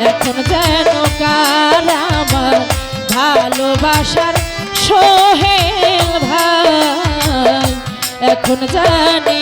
এখন যেন কার আমার ভালোবাসার সোহেল ভাই। এখন জানি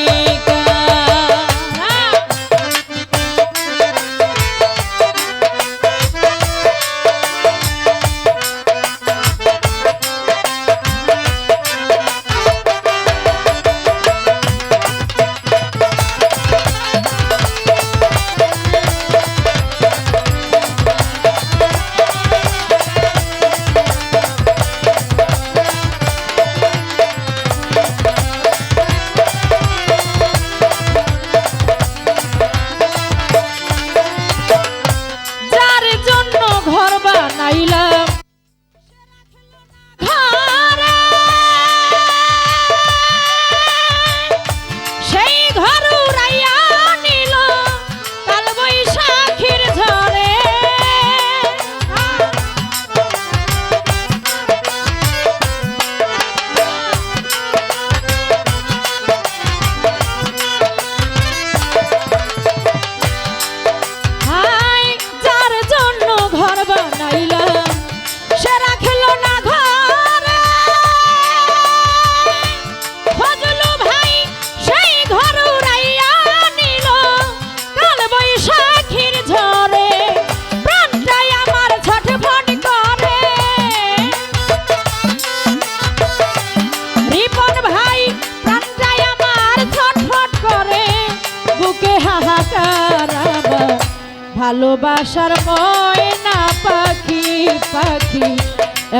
ভালোবাসার ময়না পাখি পাখি।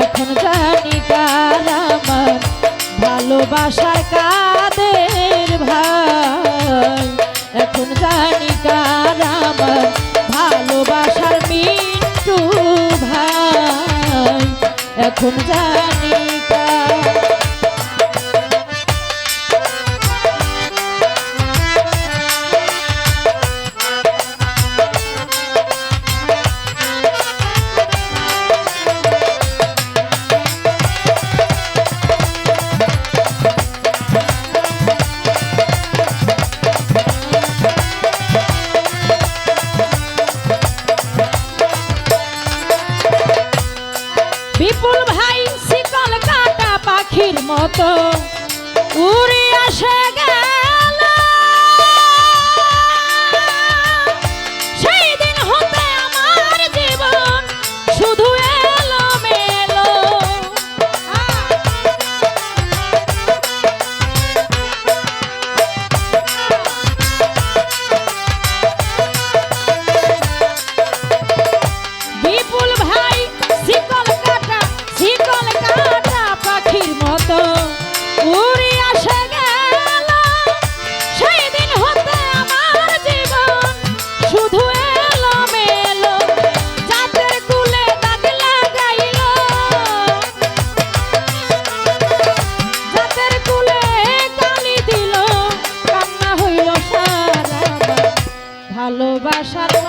এখন জানি কার আমার ভালোবাসার কাদের ভাই। এখন জানি কার আমার ভালোবাসার মিন্টু ভাই। এখন জানি মতো। উড়ে আসে গা আশার